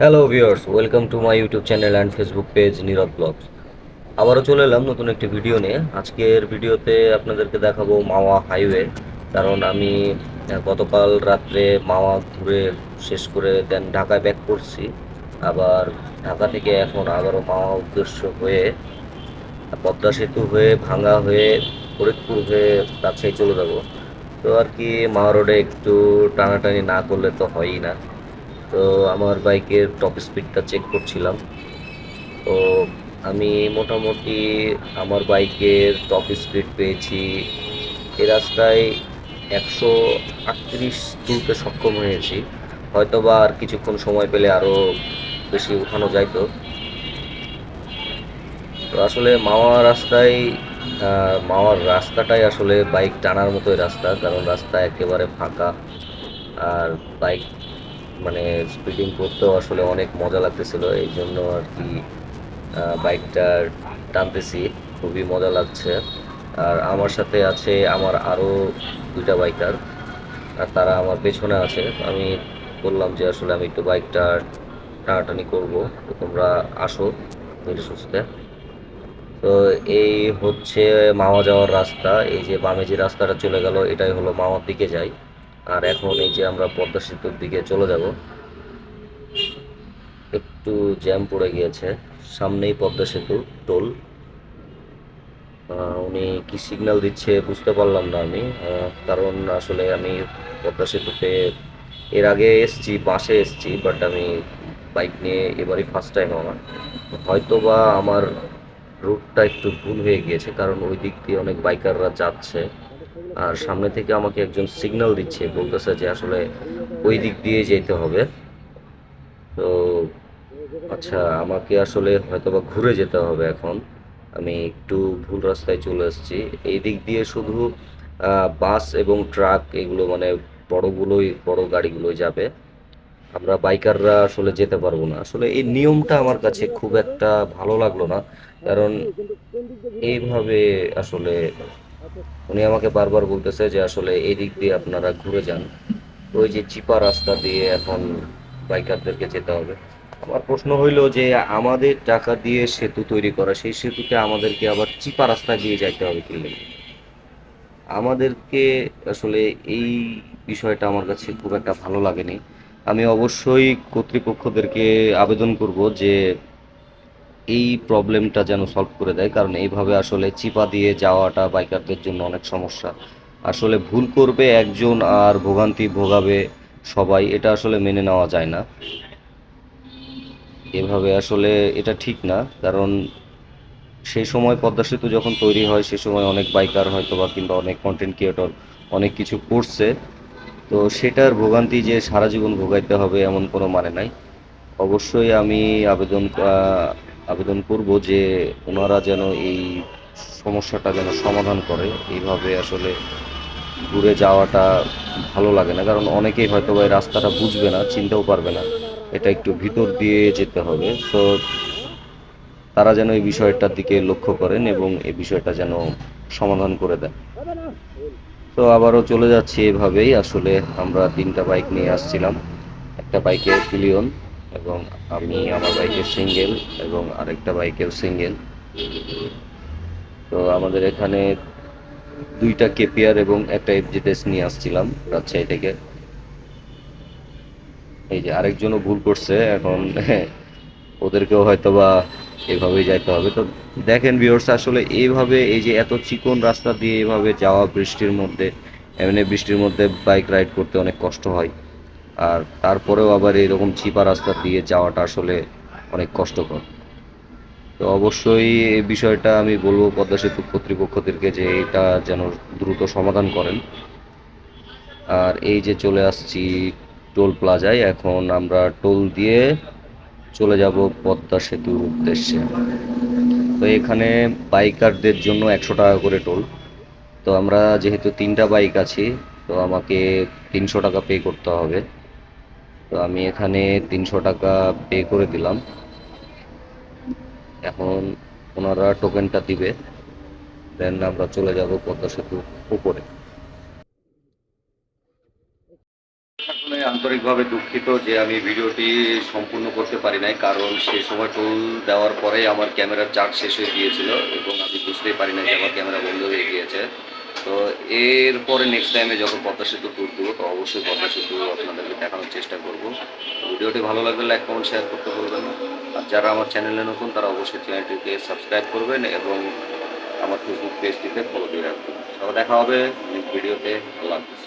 Hello viewers welcome to my YouTube channel and Facebook page Nirob blogs আবারও চলে এলাম নতুন একটি ভিডিও নিয়ে। আজকের ভিডিওতে আপনাদেরকে দেখাবো মাওয়া হাইওয়ে কারণ আমি গতকাল রাত্রে মাওয়া ঘুরে শেষ করে দেন ঢাকায় ব্যাক করছি। আবার ঢাকা থেকে এখন আবারও মাওয়া উদ্দেশ্য হয়ে, পদ্মা সেতু হয়ে, ভাঙ্গা হয়ে, ফরিদপুর হয়ে রাজশাহী চলে যাব। তো আর কি, মাওয়া রোডে একটু টানাটানি না করলে তো হয়ই না। তো আমার বাইকের টপ স্পিডটা চেক করছিলাম। তো আমি মোটামুটি আমার বাইকের টপ স্পিড পেয়েছি এ রাস্তায় একশো আটত্রিশ তুলতে সক্ষম হয়েছি। হয়তো বা আর কিছুক্ষণ সময় পেলে আরও বেশি উঠানো যাইতো। তো আসলে মাওয়া রাস্তায় মাওয়ার রাস্তাটাই আসলে বাইক টানার মতোই রাস্তা, কারণ রাস্তা একেবারে ফাঁকা। আর বাইক মানে স্পিডিং করতেও আসলে অনেক মজা লাগতেছিল। এই জন্য আর কি বাইকটা টানতেছি। খুবই মজা লাগছে। আর আমার সাথে আছে আমার আরও দুইটা বাইকার আর তারা আমার পেছনে আছে। আমি বললাম যে আসলে আমি একটু বাইকটা টানাটানি করব তোমরা আসো ধীরে সুস্থে তো এই হচ্ছে মাওয়া যাওয়ার রাস্তা। এই যে বামে যে রাস্তাটা চলে গেল, এটাই হলো মাওয়ার দিকে যাই। আর এখন এই যে আমরা পদ্মা সেতুর দিকে চলে যাব, একটু জ্যাম পড়ে গিয়েছে, সামনেই পদ্মা সেতু, টোল। উনি কি সিগন্যাল দিচ্ছে বুঝতে পারলাম না আমি কারণ আসলে আমি পদ্মা সেতুতে এর আগে এসছি, বাসে এসছি বাট আমি বাইক নিয়ে এবারই ফার্স্ট টাইম আমার। হয়তো বা আমার রুটটা একটু ভুল হয়ে গিয়েছে, কারণ ওই দিক দিয়ে অনেক বাইকাররা যাচ্ছে। আর সামনে থেকে আমাকে একজন সিগন্যাল দিচ্ছে, বলতেছে যে আসলে ওই দিক দিয়ে যেতে হবে। তো আচ্ছা আমাকে আসলে হয়তোবা ঘুরে যেতে হবে এখন। আমি একটু ভুল রাস্তায় চলে এসেছি। এই দিক দিয়ে শুধু বাস এবং ট্রাক এগুলো মানে বড়গুলোই, বড় গাড়িগুলোই যাবে। আমরা বাইকাররা আসলে যেতে পারব না। আসলে এই নিয়মটা আমার কাছে খুব একটা ভালো লাগল না। কারণ এইভাবে আসলে উনি আমাকে বারবার বলতেছে যে আসলে এই দিক দিয়ে আপনারা ঘুরে যান। ওই যে চিপা রাস্তা দিয়ে এখন বাইকারদেরকে যেতে হবে। আমার প্রশ্ন হইল যে আমাদের টাকা দিয়ে সেতু তৈরি করা, সেই সেতুতে আমাদেরকে আবার চিপা রাস্তা দিয়ে যাইতে হবে কি লেগে? আমাদেরকে আসলে এই বিষয়টা আমার কাছে খুব একটা ভালো লাগেনি। আমি অবশ্যই কর্তৃপক্ষদেরকে আবেদন করব যে এই প্রবলেমটা যেন সলভ করে দেয়, কারণ এইভাবে আসলে চিপা দিয়ে যাওয়াটা বাইকারদের জন্য অনেক সমস্যা। আসলে ভুল করবে একজন আর ভোগান্তি ভোগাবে সবাই, এটা আসলে মেনে নেওয়া যায় না। এভাবে আসলে এটা ঠিক না, কারণ সেই সময় পদ্মা সেতু যখন তৈরি হয়, সে সময় অনেক বাইকার হয়তো বা কিংবা অনেক কন্টেন্ট ক্রিয়েটর অনেক কিছু করছে। তো সেটার ভোগান্তি যে সারা জীবন ভোগাইতে হবে এমন কোনো মানে নাই। অবশ্যই আমি আবেদন আবেদন করব যে ওনারা যেন এই সমস্যাটা যেন সমাধান করে। এইভাবে আসলে ঘুরে যাওয়াটা ভালো লাগে না। কারণ অনেকেই হয়তো এই রাস্তাটা বুঝবে না, চিনতেও পারবে না। এটা একটু ভিতর দিয়ে যেতে হবে। সো তারা যেন এই বিষয়টার দিকে লক্ষ্য করেন এবং এই বিষয়টা যেন সমাধান করে দেন। তো আবারও চলে যাচ্ছি এভাবেই। আসলে আমরা তিনটা বাইক নিয়ে আসছিলাম। একটা বাইকে পিলিয়ন এবং আমি আমার বাইকের সিঙ্গেল এবং আরেকটা বাইকের সিঙ্গেল তো আমাদের এখানে দুইটা কেপিআর এবং একটা এফজেডএস নিয়ে আসছিলাম রাজশাহী থেকে। এই যে আরেকজনও ভুল করছে, এখন ওদেরকেও হয়তো বা এভাবেই যাইতে হবে। তো দেখেন ভিউয়ার্স আসলে এইভাবে এই যে এত চিকন রাস্তা দিয়ে এভাবে যাওয়া বৃষ্টির মধ্যে, এমনি বৃষ্টির মধ্যে বাইক রাইড করতে অনেক কষ্ট হয়। আর তারপরেও আবার এরকম চিপা রাস্তা দিয়ে যাওয়াটা আসলে অনেক কষ্টকর। তো অবশ্যই এই বিষয়টা আমি বলব পদ্মা সেতু কর্তৃপক্ষদেরকে যে এটা যেন দ্রুত সমাধান করেন। আর এই যে চলে আসছি টোল প্লাজায়, এখন আমরা টোল দিয়ে চলে যাব পদ্মা সেতুর উদ্দেশ্যে। তো এখানে বাইকারদের জন্য একশো টাকা করে টোল। তো আমরা যেহেতু তিনটা বাইক আছি, তো আমাকে তিনশো টাকা পে করতে হবে। তো আমি এখানে তিনশো টাকা পে করে দিলাম। এখন ওনারা টোকেনটা দিবে দেন আমরা চলে যাব পদ্মা সেতু উপরে। আসলে আন্তরিকভাবে দুঃখিত যে আমি ভিডিওটি সম্পূর্ণ করতে পারি নাই, কারণ সেই সময় টোল দেওয়ার পরে আমার ক্যামেরার চার্জ শেষ হয়ে গিয়েছিল এবং আমি বুঝতেই পারি না যে আমার ক্যামেরা বন্ধ হয়ে গিয়েছে। তো এরপরে নেক্সট টাইমে যখন পদ্মা সেতু ট্যুর দেবো, তো অবশ্যই পদ্মা সেতু আপনাদেরকে দেখানোর চেষ্টা করব। ভিডিওটি ভালো লাগলে লাইক কমেন্ট শেয়ার করতে বলবেন না। আর যারা আমার চ্যানেলে নতুন, তারা অবশ্যই চ্যানেলটিকে সাবস্ক্রাইব করবেন এবং আমার ফেসবুক পেজটিতে ফলো দিয়ে রাখবেন। সবাই দেখা হবে নেক্সট ভিডিওতে আল্লাহ হাফিজ।